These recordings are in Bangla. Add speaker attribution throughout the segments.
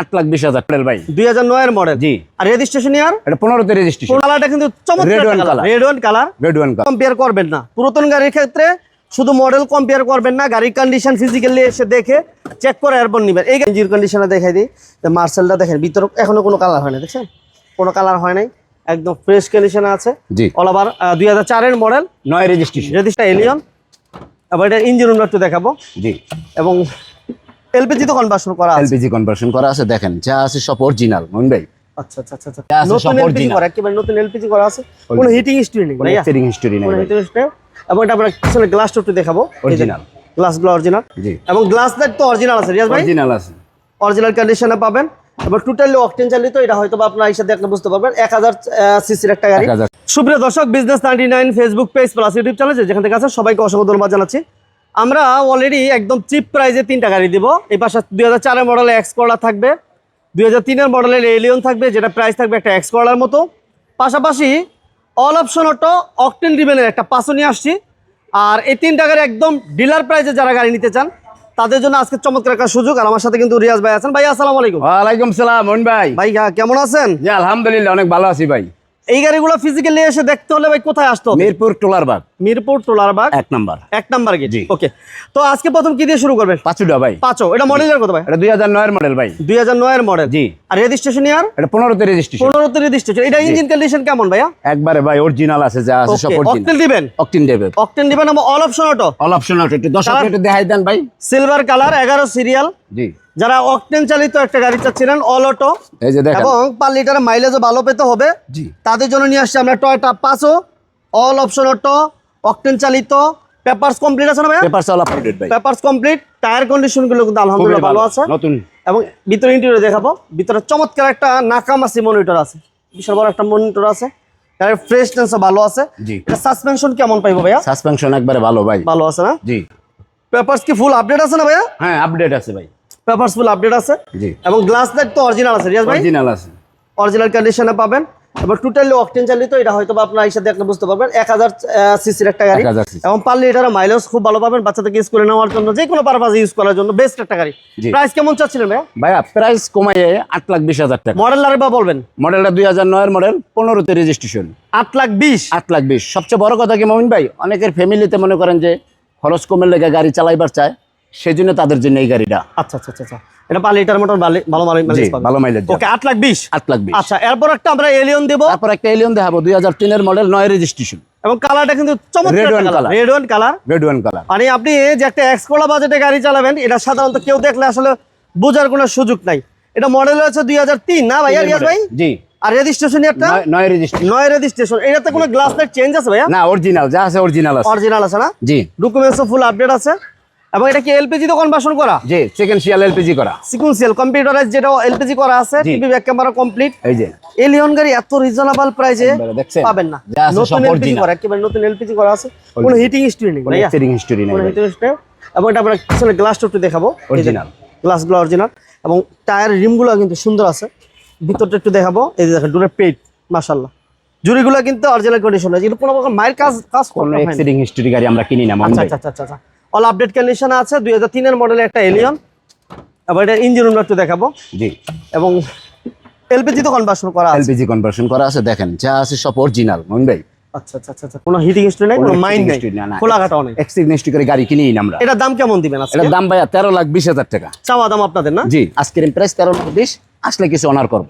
Speaker 1: আট লাখ বিশ হাজার ভাই।
Speaker 2: দুই হাজার নয়ের মডেল
Speaker 1: জি।
Speaker 2: আর রেজিস্ট্রেশন ইয়ার
Speaker 1: এটা পনেরোতে রেজিস্ট্রেশন
Speaker 2: কালারটা কিন্তু চমৎকার
Speaker 1: Red
Speaker 2: colour red one colour
Speaker 1: red one colour
Speaker 2: compare করবেন না। পুরাতন গাড়ির ক্ষেত্রে শুধু মডেল কম্পেয়ার করবেন না গাড়ির কন্ডিশন ফিজিক্যালি এসে দেখে চেক করে এরপর নেবেন। এই কন্ডিশনে দেখাই দিই। মার্সেলটা দেখেন ভিতরে এখনও কোনো কালার হয় না দেখছেন? কোনো কালার হয় নাই। একদম ফ্রেশ কন্ডিশনে আছে।
Speaker 1: জি।
Speaker 2: অল ওভার দুই হাজার চারের মডেল
Speaker 1: নয় রেজিস্ট্রেশন
Speaker 2: রেজিস্টার এলিয়ন আবার এটা ইঞ্জিন রুম একটু দেখাবো।
Speaker 1: জি।
Speaker 2: এবং এলপিজি তো কনভার্সন করা আছে।
Speaker 1: এলপিজি কনভার্সন করা আছে দেখেন যা আছে সব অরিজিনাল ভাই।
Speaker 2: আচ্ছা আচ্ছা আচ্ছা আচ্ছা।
Speaker 1: যা আছে সব
Speaker 2: নতুন এলপিজি করা একেবারে নতুন এলপিজি করা আছে। কোনো হিটিং হিস্ট্রি নেই
Speaker 1: কোনো
Speaker 2: ভাইয়া।
Speaker 1: সেটিং হিস্টোরি নাই
Speaker 2: কোনো
Speaker 1: ভাই।
Speaker 2: হিটিং হিস্ট্রি এবং এটা আমরা পিছনে গ্লাসটা একটু দেখাবো।
Speaker 1: Original।
Speaker 2: গ্লাসগুলো অরিজিনাল
Speaker 1: জি।
Speaker 2: এবং গ্লাস লাইট তো অরিজিনাল আছে রিয়াজ ভাই?
Speaker 1: অরিজিনাল আছে।
Speaker 2: অরিজিনাল কন্ডিশনে পাবেন। এবার টোটালি অকটেন চালিত এটা হয়তো আপনার হিসাবে বুঝতে পারবেন এক হাজার সিসির একটা গাড়ি। সুপ্রিয় দর্শক business ninety nine Facebook page plus YouTube channel যেখান থেকে আছে সবাইকে অসংখ্য ধন্যবাদ জানাচ্ছি। আমরা অলরেডি একদম চিপ প্রাইজে তিনটা গাড়ি দিব। এই পাশে দুই হাজার চারের মডেলে এক্স করলা থাকবে দুই হাজার তিনের মডেলের এলিয়ন থাকবে যেটা প্রাইস থাকবে একটা এক্স করলার মতো। পাশাপাশি অল অপশন অটো অকটেন রিবেনের একটা পাঁচও নিয়ে আসছি। আর এই তিনটা গাড়ি একদম ডিলার প্রাইজে যারা গাড়ি নিতে চান তাদের জন্য আজকে চমৎকার একটা সুযোগ। আর আমার সাথে কিন্তু রিয়াজ ভাই আছেন। ভাই আসসালামু আলাইকুম।
Speaker 1: ওয়ালাইকুম সালাম ভাই।
Speaker 2: ভাই কেমন আছেন?
Speaker 1: আলহামদুলিল্লাহ অনেক ভালো আছি ভাই।
Speaker 2: এই গাড়িগুলো ফিজিক্যালি এসে দেখতে হলে ভাই কোথায় আসতো
Speaker 1: মিরপুর টোলারবাগ
Speaker 2: মিরপুর টোলারবাগ
Speaker 1: এক নাম্বার।
Speaker 2: এক নাম্বার গেট। ওকে তো আজকে প্রথম কি দিয়ে শুরু করবেন
Speaker 1: পাঁচুটা ভাই।
Speaker 2: পাঁচও এটা মডেলের কত ভাই?
Speaker 1: এটা দুই হাজার নয়ের মডেল ভাই।
Speaker 2: দুই হাজার নয়ের মডেল
Speaker 1: জি।
Speaker 2: আর রেজিস্ট্রেশন ইয়ার
Speaker 1: এটা পনেরোতে রেজিস্ট্রেশন
Speaker 2: পনেরোতে রেজিস্ট্রেশন এটা ইঞ্জিন কন্ডিশন কেমন ভাইয়া?
Speaker 1: একবারে ভাই অরিজিনাল আছে যা আছে সব অরিজিনাল
Speaker 2: অকটেন দিবেন?
Speaker 1: অকটিন দেবে।
Speaker 2: অকটেন দিবেন all option auto
Speaker 1: all option আছে একটু দশ? একটু দেখাই দেন ভাই।
Speaker 2: সিলভার কালার এগারো সিরিয়াল
Speaker 1: জি।
Speaker 2: যারা অকটেন চালিত একটা গাড়ি চাচ্ছিলেন অল অটো
Speaker 1: এই যে দেখেন।
Speaker 2: এবং পার লিটারের মাইলেজও ভালো পেতে হবে।
Speaker 1: জি।
Speaker 2: তাদের জন্য নিয়ে আসছি আমরা টয়টা পাঁচও অল অপশন অটো অকটেন চালিত। পেপারস কমপ্লিট আছে না ভাইয়া?
Speaker 1: পেপারস অল আপডেট ভাই।
Speaker 2: পেপারস কমপ্লিট টায়ার কন্ডিশনগুলো কিন্তু আলহামদুলিল্লাহ ভালো আছে।
Speaker 1: নতুন।
Speaker 2: এবং ভিতরে ইন্টেরিয়র দেখাবো। ভিতরে চমৎকার একটা নাকামাসি মনিটর আছে। বিশাল বড় একটা মনিটর আছে। গাড়ির ফ্রেশনেস ভালো আছে।
Speaker 1: জি।
Speaker 2: এটা সাসপেনশন কেমন পাইবো ভাইয়া?
Speaker 1: সাসপেনশন একবারে ভালো ভাই।
Speaker 2: ভালো আছে না?
Speaker 1: জি।
Speaker 2: পেপারস কি ফুল আপডেট আছে না ভাইয়া?
Speaker 1: হ্যাঁ আপডেট আছে ভাই।
Speaker 2: পেপারস ফুল আপডেট আছে।
Speaker 1: জি।
Speaker 2: এবং গ্লাস লাইট তো অরিজিনাল আছে রিয়াজ ভাই?
Speaker 1: অরিজিনাল আছে।
Speaker 2: অরিজিনাল কন্ডিশনে পাবেন। এবার টোটালি অকটেন চালিত এটা হয়তো আপনার হিসাবে দেখলে বুঝতে পারবেন। এক হাজার সিসির একটা গাড়ি।
Speaker 1: 1000 cc
Speaker 2: এবং পারলে এটার মাইলেজ খুব ভালো পাবেন বাচ্চাদেরকে স্কুলে নেওয়ার জন্য। যে কোনো পারপাসে ইউজ করার জন্য বেস্ট একটা গাড়ি। প্রাইস কেমন চাচ্ছিলেন ভাইয়া?
Speaker 1: ভাইয়া প্রাইস কমাইয়ে আট লাখ বিশ হাজার টাকা।
Speaker 2: মডেল আর বা বলবেন।
Speaker 1: মডেলটা দুই হাজার নয়ের মডেল পনেরোতে রেজিস্ট্রেশন
Speaker 2: আট লাখ বিশ?
Speaker 1: আট লাখ বিশ। সবচেয়ে বড় কথা কি মমিন ভাই? অনেকের ফ্যামিলিতে মনে করেন যে খরচ কমের লেগে গাড়ি চালাইবার চায়। সেই জন্য তাদের জন্য এই গাড়িটা।
Speaker 2: আচ্ছা আচ্ছা আচ্ছা আচ্ছা। এটা লিটার মোটর ভালো মাইলেজ পাবে।
Speaker 1: ভালো মাইলেজ
Speaker 2: ওকে আট লাখ বিশ?
Speaker 1: আট লাখ বিশ।
Speaker 2: আচ্ছা এরপর একটা আমরা এলিয়ন দেবো।
Speaker 1: তারপর একটা এলিয়ন দেখাবো দুই হাজার তিনের মডেল নয় রেজিস্ট্রেশন
Speaker 2: এবং কালারটা কিন্তু চমৎকার
Speaker 1: color।
Speaker 2: Red one colour
Speaker 1: red one colour
Speaker 2: মানে আপনি যে একটা এক্সকোলা বাজেটে গাড়ি চালাবেন এটা সাধারণত কেউ দেখলে আসলে বোঝার কোনো সুযোগ নাই। এটা মডেল হচ্ছে দুই হাজার তিন না ভাইয়া রিয়াজ ভাই?
Speaker 1: জি।
Speaker 2: আর রেজিস্ট্রেশন একটা
Speaker 1: নয়- রেজিস্ট্রেশন
Speaker 2: নয় রেজিস্ট্রেশন এটাতে কোনো গ্লাস লাইট চেঞ্জ আছে ভাইয়া?
Speaker 1: না অরিজিনাল যা আছে অরিজিনাল আছে।
Speaker 2: অরিজিনাল আছে না?
Speaker 1: জি।
Speaker 2: ডকুমেন্টসও ফুল আপডেট আছে। এবং এটা কি এলপিজি তো কনভার্সন করা?
Speaker 1: জি এলপিজি করা।
Speaker 2: সিকুয়েন্সিয়াল কম্পিউটারাইজ যেটা এলপিজি করা আছে। টিভি ব্যাক ক্যামেরা কমপ্লিট
Speaker 1: এই যে।
Speaker 2: গাড়ি এত রিজনেবল প্রাইসে পাবেন না। নতুন এলপিজি করা একেবারে নতুন এলপিজি করা আছে। কোনো হিটিং হিস্ট্রি নেই
Speaker 1: কোনো হিস্টোরি নাই
Speaker 2: হিটিং হিস্ট্রি এবং এটা আমরা পিছনে গ্লাসটা একটু দেখাবো।
Speaker 1: Original।
Speaker 2: গ্লাসগুলো অরিজিনাল এবং টায়ার রিমগুলো কিন্তু সুন্দর আছে। ভিতরটা একটু দেখাবো। এই যে দেখেন ডুরের পেট মাশাআল্লাহ। জুড়িগুলো কিন্তু অরিজিনাল কন্ডিশন আছে কিন্তু কোনো প্রকার মায়ের কাজ কাজ না।
Speaker 1: এক্সিডিং হিস্টোরি গাড়ি আমরা কিনি না
Speaker 2: আচ্ছা আচ্ছা আচ্ছা আচ্ছা। অল আপডেট কন্ডিশন আছে দুই হাজার তিনের মডেলের একটা এলিয়ন এবার এটা ইঞ্জিন রুমটা একটু দেখাবো।
Speaker 1: জি।
Speaker 2: এবং এলপিজি তো কনভার্সন করা আছে।
Speaker 1: এলপিজি কনভার্সন করা আছে দেখেন যা আছে সব অরিজিনাল মমিন ভাই।
Speaker 2: আচ্ছা আচ্ছা আচ্ছা আচ্ছা কোনো হিটিং হিস্ট্রি নাই কোনো মাইন্ড নেই খোলাঘাটা অনেক
Speaker 1: এক্সিডিং হিস্টোরি করে গাড়ি কিনি আমরা।
Speaker 2: এটার দাম কেমন দিবেন আজকে?
Speaker 1: এটার দাম ভাইয়া তেরো লাখ বিশ হাজার টাকা।
Speaker 2: চাওয়া দাম আপনাদের না?
Speaker 1: জি আজকের প্রাইস তেরো লাখ বিশ। আসলে কিছু অনার করব।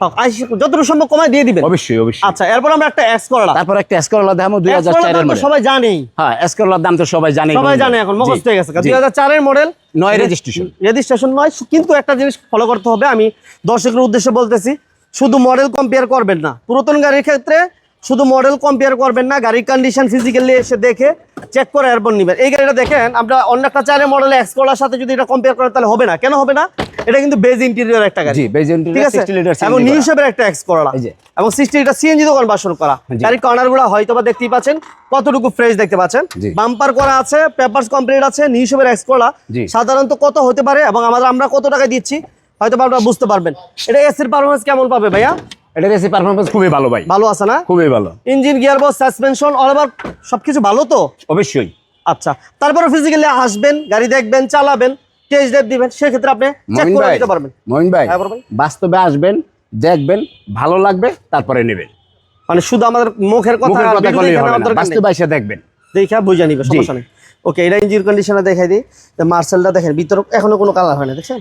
Speaker 2: যতটুকু সম্ভব কমায় দিয়ে দিবেন।
Speaker 1: অবশ্যই অবশ্যই।
Speaker 2: আচ্ছা এরপর আমরা একটা এক্স করলাম
Speaker 1: তারপর একটা এসকরলা দাম দুই হাজার চারের মডেল
Speaker 2: সবাই জানেই।
Speaker 1: হ্যাঁ এসকরলার দাম তো সবাই জানে
Speaker 2: সবাই জানে এখন মুখস্থ হয়ে গেছে। দুই হাজার চারের মডেল
Speaker 1: নয় রেজিস্ট্রেশন
Speaker 2: রেজিস্ট্রেশন নয় কিন্তু একটা জিনিস ফলো করতে হবে। আমি দর্শকের উদ্দেশ্যে বলতেছি শুধু মডেল কম্পেয়ার করবেন না। পুরাতন গাড়ির ক্ষেত্রে শুধু মডেল কম্পেয়ার করবেন না গাড়ির কন্ডিশন ফিজিক্যালি এসে দেখে চেক করে এরপর নেবেন। এই গাড়িটা দেখেন আমরা অন্য একটা চারের মডেল এক্স সাথে যদি এটা কম্পেয়ার করেন তাহলে হবে না। কেন হবে না? এটা কিন্তু বেজ ইন্টেরিয়র একটা গাড়ি।
Speaker 1: জি
Speaker 2: ঠিক আছে?
Speaker 1: 60 লিটার
Speaker 2: এবং নিউ শেপের একটা এক্স করা
Speaker 1: এই যে।
Speaker 2: এবং সিক্সটি লিটার সিএনজি তো কনভার্সন করা। গাড়ির কর্নারগুলো হয়তো বা দেখতেই পাচ্ছেন। কতটুকু ফ্রেশ দেখতে পাচ্ছেন। বাম্পার করা আছে পেপারস কমপ্লিট আছে নিউ শেপের এক্স করা সাধারণত কত হতে পারে এবং আমাদের আমরা কত টাকা দিচ্ছি হয়তো আপনারা বুঝতে পারবেন। এটা এসির পারফরমেন্স কেমন পাবে ভাইয়া?
Speaker 1: এটা এসি পারফরম্যান্স খুবই ভালো ভাই।
Speaker 2: ভালো আছে না?
Speaker 1: খুবই ভালো।
Speaker 2: Engine gear box suspension all over সবকিছু ভালো তো?
Speaker 1: অবশ্যই।
Speaker 2: আচ্ছা তারপরে ফিজিক্যালি আসবেন গাড়ি দেখবেন চালাবেন। টেস্ট ড্রাইভ দিবেন সেক্ষেত্রে আপনি চেক করে নিতে পারবেন।
Speaker 1: মমিন ভাই
Speaker 2: হ্যাঁ।
Speaker 1: বাস্তবে আসবেন দেখবেন ভালো লাগবে তারপরে নেবেন।
Speaker 2: মানে শুধু আমাদের মুখের কথা।
Speaker 1: বাস্তবে এসে দেখবেন।
Speaker 2: দেখা বুঝে নিবে সমস্যা নেই। ওকে এটা ইঞ্জিন কন্ডিশনে দেখাই দিই। মার্সেলটা দেখেন ভিতরে এখনও কোনো কালার হয় না দেখছেন?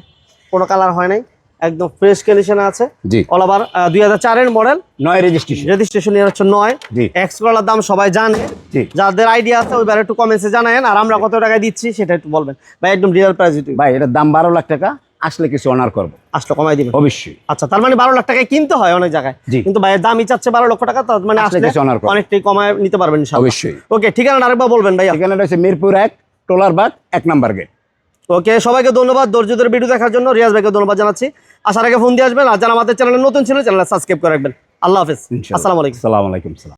Speaker 2: কোনো কালার হয় নাই। একদম ফ্রেশ কন্ডিশনে আছে।
Speaker 1: জি।
Speaker 2: অল ওভার দুই হাজার চারের মডেল
Speaker 1: নয় রেজিস্ট্রেশন
Speaker 2: রেজিস্ট্রেশন ইয়ার হচ্ছে নয়।
Speaker 1: জি।
Speaker 2: এক্স কলার দাম সবাই জানে।
Speaker 1: জি।
Speaker 2: যাদের আইডিয়া আছে ওইবার একটু কমেন্টসে জানায়েন। আর আমরা কত টাকায় দিচ্ছি সেটা একটু বলবেন। ভাই একদম রিয়েল প্রাইস
Speaker 1: ভাই এটার দাম বারো লাখ টাকা আসলে কিছু অনার করব।
Speaker 2: আসলে কমাই দিবেন।
Speaker 1: অবশ্যই।
Speaker 2: আচ্ছা তার মানে বারো লাখ টাকায় কিনতে হয় অনেক জায়গায়।
Speaker 1: জি।
Speaker 2: কিন্তু ভাইয়ের দামই চাচ্ছে বারো লক্ষ টাকা তার মানে
Speaker 1: আসলে।
Speaker 2: অনেকটাই কমায় নিতে পারবেন ইনশাআল্লাহ।
Speaker 1: অবশ্যই।
Speaker 2: ওকে ঠিকানা আরেকবার বলবেন ভাই
Speaker 1: এখানে হচ্ছে মিরপুর এক টোলার বাগ এক নাম্বার গেট
Speaker 2: ওকে সবাইকে ধন্যবাদ। ধৈর্যদের ভিডিও দেখার জন্য। রিয়াজ ভাইকে ধন্যবাদ জানাচ্ছি। আসার আগে ফোন দিয়ে আসবেন আর যারা আমাদের চ্যানেলে নতুন ছিল চ্যানেল সাবস্ক্রাইব করে রাখবেন। আল্লাহ হাফেজ। আসসালামু আলাইকুম।
Speaker 1: আসসালামু আলাইকুম সালাম।